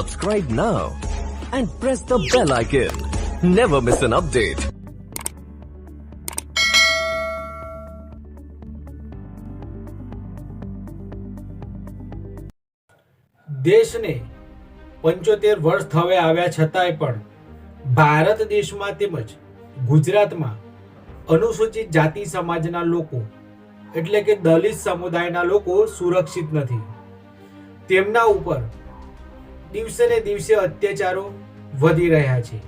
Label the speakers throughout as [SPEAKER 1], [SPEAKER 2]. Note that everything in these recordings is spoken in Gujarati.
[SPEAKER 1] Subscribe now and press the bell icon. Never miss an update.
[SPEAKER 2] દેશને પંચોતેર વર્ષ થવે આવ્યા છતાંય પણ ભારત દેશમાં તેમજ ગુજરાતમાં અનુસૂચિત જાતિ સમાજના લોકો, એટલે કે દલિત સમુદાયના લોકો સુરક્ષિત નથી તેમના ઉપર દિવસે ને દિવસે અત્યાચારો વધી રહ્યા છે.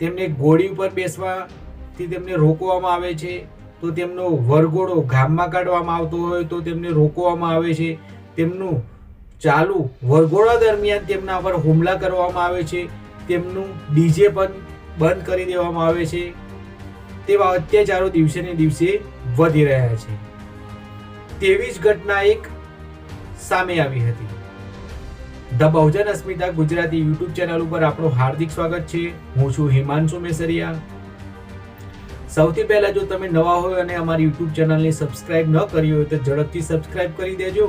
[SPEAKER 2] તેમને ઘોડી ઉપર બેસવાથી તેમને રોકવામાં આવે છે. તો તેમનો વરઘોડો ગામમાં કાઢવામાં આવતો હોય તો તેમને રોકવામાં આવે છે. તેમનું ચાલુ વરઘોડા દરમિયાન તેમના પર હુમલા કરવામાં આવે છે. તેમનું ડીજે પણ બંધ કરી દેવામાં આવે છે. તેવા અત્યાચારો દિવસે ને દિવસે વધી રહ્યા છે. તેવી જ ઘટના એક સામે આવી હતી. The Bahujan Asmita Gujarati YouTube channel ઉપર આપણું હાર્દિક સ્વાગત છે. હું છું હિમાંશુ મેસરિયા. સૌથી પહેલા જો તમે નવા હોય અને અમારી યુટ્યુબ ચેનલને સબસ્ક્રાઇબ ન કરી હોય તો ઝડપથી સબસ્ક્રાઇબ કરી દેજો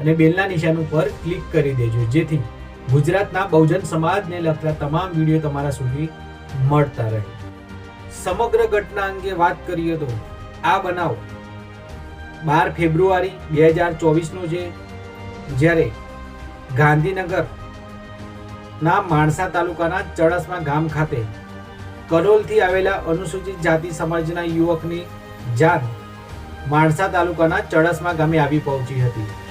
[SPEAKER 2] અને બેલના નિશાન ઉપર ક્લિક કરી દેજો. જેથી ગુજરાતના બહુજન સમાજને લગતા તમામ વીડિયો તમારા સુધી મળતા રહે. સમગ્ર ઘટના અંગે વાત કરીએ તો આ બનાવ બાર ફેબ્રુઆરી બે હજાર ચોવીસનો છે. જ્યારે ગાંધીનગર ના માણસા તાલુકાના ચડસમા ગામ ખાતે કરોલથી આવેલા અનુસૂચિત જાતિ સમાજના યુવકની જાન માણસા તાલુકાના ચડસમા ગામે આવી પહોંચી હતી.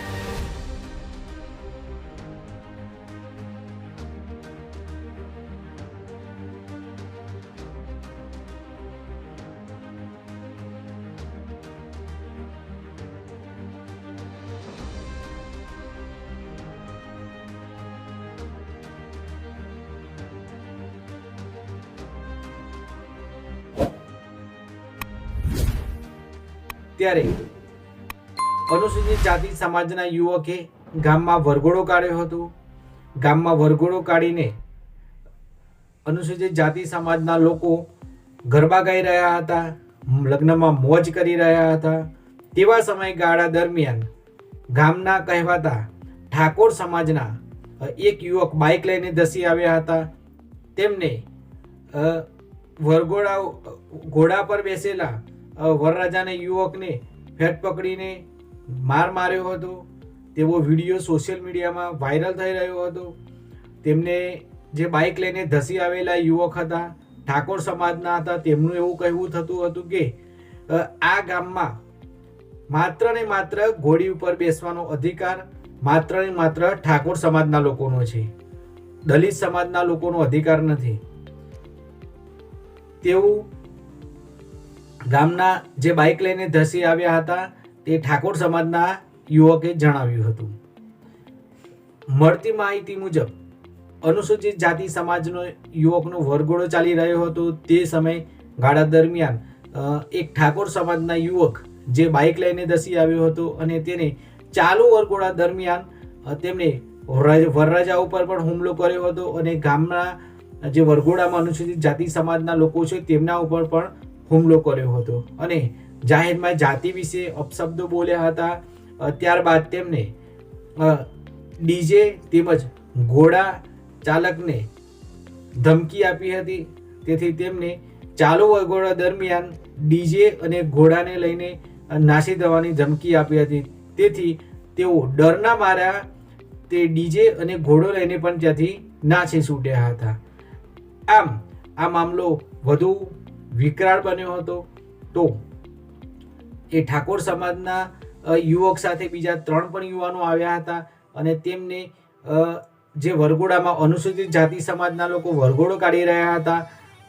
[SPEAKER 2] ત્યારે અનુસૂચિત જાતિ સમાજના યુવકે ગામમાં વરઘોડો કાઢ્યો હતો. ગામમાં વરઘોડો કાઢીને અનુસૂચિત જાતિ સમાજના લોકો ગરબા ગાઈ રહ્યા હતા, લગ્નમાં મોજ કરી રહ્યા હતા. તેવા સમયગાળા દરમિયાન ગામના કહેવાતા ઠાકોર સમાજના એક યુવક બાઇક લઈને ધસી આવ્યા હતા. તેમને વરઘોડા ઘોડા પર બેસેલા વરરાજાને યુવકને ફેટ પકડીને માર માર્યો હતો. તેવો વીડિયો સોશિયલ મીડિયામાં વાયરલ થઈ રહ્યો હતો. તેમને જે બાઇક લઈને ધસી આવેલા યુવક હતા, ઠાકોર સમાજના હતા, તેમનું એવું કહેવું થતું હતું કે આ ગામમાં માત્ર ને માત્ર ઘોડી ઉપર બેસવાનો અધિકાર માત્ર ને માત્ર ઠાકોર સમાજના લોકોનો છે. દલિત સમાજના લોકોનો અધિકાર નથી. તેવું ગામના જે બાઇક લઈને ધસી આવ્યા હતા, તે ઠાકોર સમાજના યુવકે જણાવ્યું હતું. મળતી માહિતી મુજબ, અનુસૂચિત જાતિ સમાજનો યુવકનો વરઘોડો ચાલી રહ્યો હતો. તે સમય ગાળા દરમિયાન એક ઠાકોર સમાજના યુવક જે બાઇક લઈને ધસી આવ્યો હતો અને તેને ચાલુ વરઘોડા દરમિયાન તેમણે વરરાજા ઉપર પણ હુમલો કર્યો હતો અને ગામના જે વરઘોડામાં અનુસૂચિત જાતિ સમાજના લોકો છે, તેમના ઉપર પણ હુમલો કર્યો હતો. અને જાહેરમાં જાતિ વિશે અપશબ્દો બોલ્યા હતા. ત્યારબાદ તેમને ડીજે તેમજ ઘોડા ચાલકને ધમકી આપી હતી. તેથી તેમને ચાલુ વગોડા દરમિયાન ડીજે અને ઘોડાને લઈને નાસી દેવાની ધમકી આપી હતી. તેથી તેઓ ડરના માર્યા. તે ડીજે અને ઘોડો લઈને પણ ત્યાંથી નાસી છૂટ્યા હતા. આમ, આ મામલો વધુ વિકરાળ બન્યો હતો, તો એ ઠાકોર સમાજના યુવક સાથે બીજા ત્રણ પણ યુવાનો આવ્યા હતા અને તેમને જે વરઘોડામાં અનુસૂચિત જાતિ સમાજના લોકો વરઘોડો કાઢી રહ્યા હતા,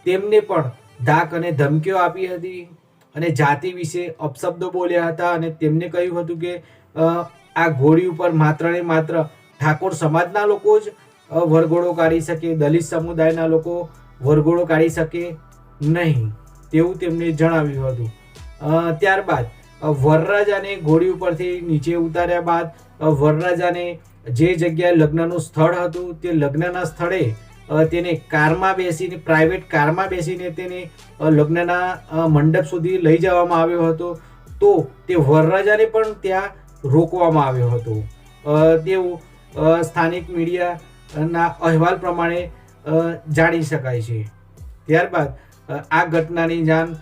[SPEAKER 2] તેમને પણ ધાક અને ધમકીઓ આપી હતી અને જાતિ વિશે અપશબ્દો બોલ્યા હતા અને તેમને કહ્યું હતું કે આ ઘોડી ઉપર માત્ર ને માત્ર ઠાકોર સમાજના લોકો જ વરઘોડો કાઢી શકે, દલિત સમુદાયના લોકો વરઘોડો કાઢી શકે નહીં. તેવું તેમને જણાવ્યું હતું. ત્યારબાદ વરરાજાને ઘોડી ઉપરથી નીચે ઉતાર્યા બાદ વરરાજાને જે જગ્યાએ લગ્નનું સ્થળ હતું, તે લગ્નના સ્થળે તેને કારમાં બેસીને પ્રાઇવેટ કારમાં બેસીને તેને લગ્નના મંડપ સુધી લઈ જવામાં આવ્યો હતો. તો તે વરરાજાને પણ ત્યાં રોકવામાં આવ્યો હતો. તેવું સ્થાનિક મીડિયાના અહેવાલ પ્રમાણે જાણી શકાય છે. ત્યારબાદ આ ઘટનાની જાણ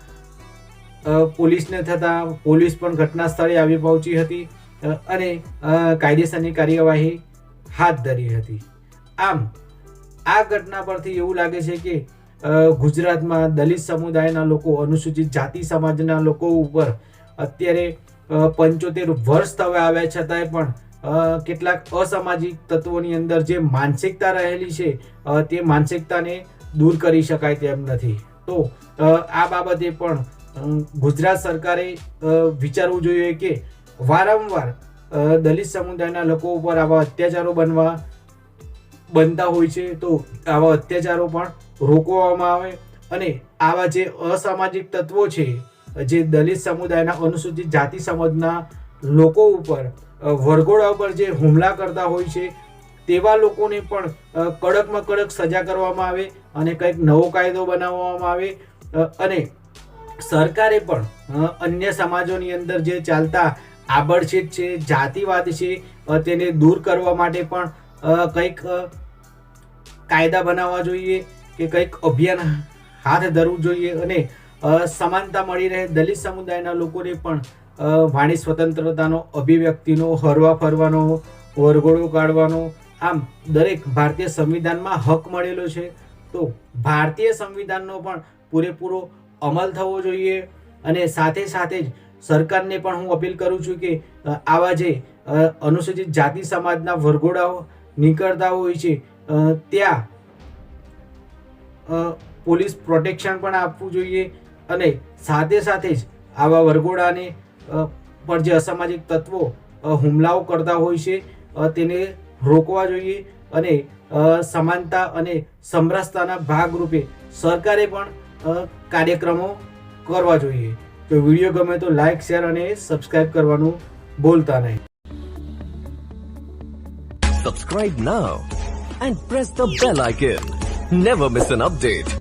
[SPEAKER 2] પોલીસને થતાં પોલીસ પણ ઘટના સ્થળે આવી પહોંચી હતી અને કાયદેસરની કાર્યવાહી હાથ ધરી હતી. આમ, આ ઘટના પરથી એવું લાગે છે કે ગુજરાતમાં દલિત સમુદાયના લોકો, અનુસૂચિત જાતિ સમાજના લોકો ઉપર અત્યારે પંચોતેર વર્ષ થવા આવ્યા છતાંય પણ કેટલાક અસામાજિક તત્વોની અંદર જે માનસિકતા રહેલી છે તે માનસિકતાને દૂર કરી શકાય તેમ નથી. તો આ બાબતે પણ ગુજરાત સરકારે વિચારવું જોઈએ કે વારંવાર દલિત સમુદાયના લોકો ઉપર આવા અત્યાચારો બનવા બનતા હોય છે, તો આવા અત્યાચારો પણ રોકવામાં આવે અને આવા જે અસામાજિક તત્વો છે, જે દલિત સમુદાયના અનુસૂચિત જાતિ સમાજના લોકો ઉપર વરઘોડા ઉપર જે હુમલા કરતા હોય છે તેવા લોકોને પણ કડકમાં કડક સજા કરવામાં આવે અને કંઈક નવો કાયદો બનાવવામાં આવે. અને સરકારે પણ અન્ય સમાજોની અંદર જે ચાલતા આબડછેદ છે, જાતિવાદ છે તેને દૂર કરવા માટે પણ કંઈક કાયદા બનાવવા જોઈએ કે કંઈક અભિયાન હાથ ધરવું જોઈએ અને સમાનતા મળી રહે. દલિત સમુદાયના લોકોને પણ વાણી સ્વતંત્રતાનો, અભિવ્યક્તિનો, હરવા ફરવાનો, વરઘોડો કાઢવાનો આમ દરેક ભારતીય સંવિધાનમાં હક મળેલો છે, તો ભારતીય સંવિધાનનો પણ પૂરેપૂરો અમલ થવો જોઈએ અને સાથે સાથે જ સરકારને પણ હું અપીલ કરું છું કે આવા જે અનુસૂચિત જાતિ સમાજના વરઘોડાઓ નીકળતા હોય છે ત્યાં પોલીસ પ્રોટેક્શન પણ આપવું જોઈએ અને સાથે સાથે જ આવા વરઘોડાને પણ જે અસામાજિક તત્વો હુમલાઓ કરતા હોય છે તેને રોકવા જોઈએ અને સમાનતા અને સમરસતાના ભાગરૂપે સરકારે પણ કાર્યક્રમો કરવા જોઈએ તો વીડિયો ગમે તો લાઈક, શેર અને સબસ્ક્રાઇબ કરવાનું બોલતા નહીં
[SPEAKER 1] Subscribe now and press the bell icon. Never miss an update.